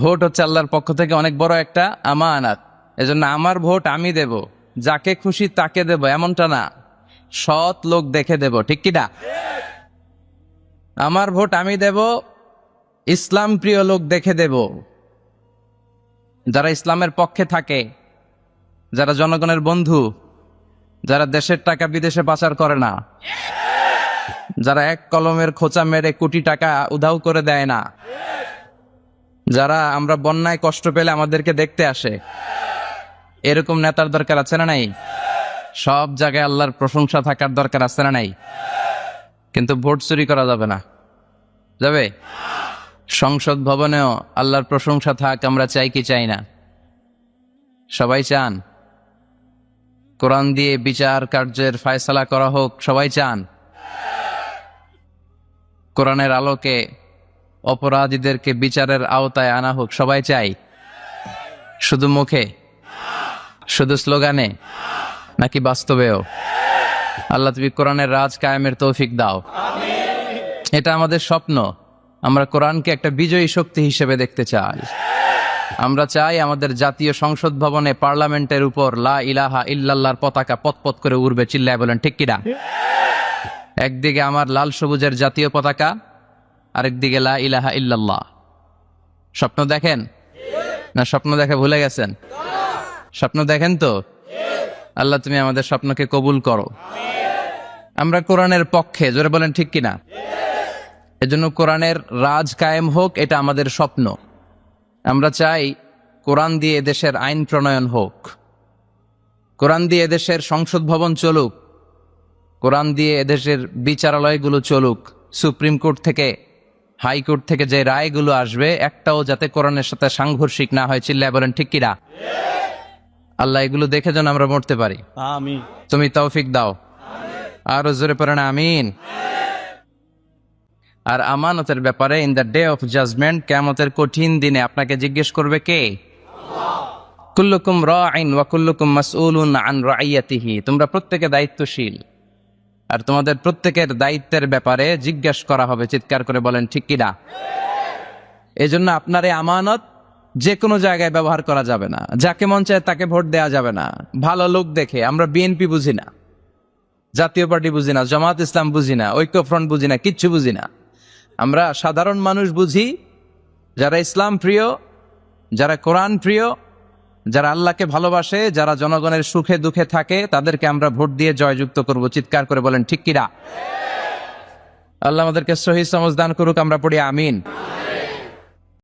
Vote হচ্ছে আল্লাহর পক্ষ থেকে অনেক বড় একটা আমানাত। এজন্য আমার ভোট আমি দেব, যাকে খুশি তাকে দেব, এমনটা না। সৎ লোক দেখে দেব, ঠিক কি না? আমার ভোট আমি দেব, ইসলাম প্রিয় লোক দেখে দেব। যারা ইসলামের পক্ষে থাকে, যারা জনগণের বন্ধু, যারা দেশের টাকা বিদেশে পাচার করে না, যারা এক কলমের খোঁচা মেরে কোটি টাকা উধাও করে দেয় না যারা আমরা বন্যায় কষ্ট পেলে আমাদেরকে দেখতে আসে। এরকম নেতার দরকার আছে না নাই? সব জায়গায় আল্লাহর প্রশংসা থাকার দরকার আছে না নাই? কিন্তু ভোট চুরি করা যাবে না। যাবে? সংসদ ভবনেও আল্লাহর প্রশংসা থাক, আমরা চাই কি চাই না। সবাই চান? কোরআন দিয়ে বিচার কার্যের ফায়সালা করা হোক, সবাই চান? কোরআনের আলোকে অপরাধীদেরকে বিচারের আওতায় আনা হোক, সবাই চাই? শুধু মুখে? শুধু স্লোগানে? নাকি বাস্তবেও? আল্লাহ তুমি কোরআনের রাজ কায়েমের তৌফিক দাও। এটা আমাদের স্বপ্ন। আমরা কোরআনকে একটা বিজয়ী শক্তি হিসেবে দেখতে চাই। আমরা চাই আমাদের জাতীয় সংসদ ভবনে পার্লামেন্টের উপর লা ইলাহা ইল্লাল্লাহর পতাকা পতপত করে উড়বে, চিল্লায় বলেন, ঠিক কিনা? একদিকে আমার লাল সবুজের জাতীয় পতাকা আরেকদিকে লা ইলাহা ইল্লাল্লাহ। স্বপ্ন দেখেন? না, স্বপ্ন দেখে ভুলে গেছেন? স্বপ্ন দেখেন তো? আল্লাহ, তুমি আমাদের স্বপ্নকে কবুল করো। আমরা কোরআনের পক্ষে, জোরে বলেন ঠিক কিনা? এজন্য কোরআনের রাজ কায়েম হোক, এটা আমাদের স্বপ্ন। আমরা চাই কোরআন দিয়ে দেশের আইন প্রণয়ন হোক। কোরআন দিয়ে দেশের সংসদ ভবন চলুক। কোরআন দিয়ে এদেশের বিচারালয়গুলো চলুক। সুপ্রিম কোর্ট থেকে হাইকোর্ট থেকে যে রায়গুলো আসবে একটাও যাতে কোরআনের সাথে সাংঘর্ষিক না হয় চিল্লায় বলেন ঠিক কিনা আল্লাহ এগুলো দেখে যেন আমরা মরতে পারি। তুমি তৌফিক দাও। আরও জোরে পড়ে না আমিন। আর আমানতের ব্যাপারে in the day of judgement কেমতের কঠিন দিনে আপনাকে জিজ্ঞেস করবে কে? কুল্লুকুম রাইন ওয়া কুল্লুকুম মাসউলুন আন রাইয়াতিহি। তোমরা প্রত্যেকে দায়িত্বশীল। আর তোমাদের প্রত্যেকের দায়িত্বের ব্যাপারে জিজ্ঞেস করা হবে, চিৎকার করে বলেন, ঠিক কিনা এজন্য আপনার এই আমানত যে কোনো জায়গায় ব্যবহার করা যাবে না। যাকে মন চায় তাকে ভোট দেওয়া যাবে না। ভালো লোক দেখে, আমরা বিএনপি বুঝি না। জাতীয় পার্টি বুঝি না, জামাত ইসলাম বুঝি না ঐক্য ফ্রন্ট বুঝি না, কিচ্ছু বুঝি না। আমরা সাধারণ মানুষ বুঝি, যারা ইসলাম প্রিয়, যারা কোরআন প্রিয় যারা আল্লাহকে ভালোবাসে, যারা জনগণের সুখে দুঃখে থাকে, তাদেরকে আমরা ভোট দিয়ে জয়যুক্ত করব। চিৎকার করে বলেন, ঠিক কিরা আল্লাহ আমাদেরকে সহি সমজ দান করুক, আমরা পড়ি আমিন।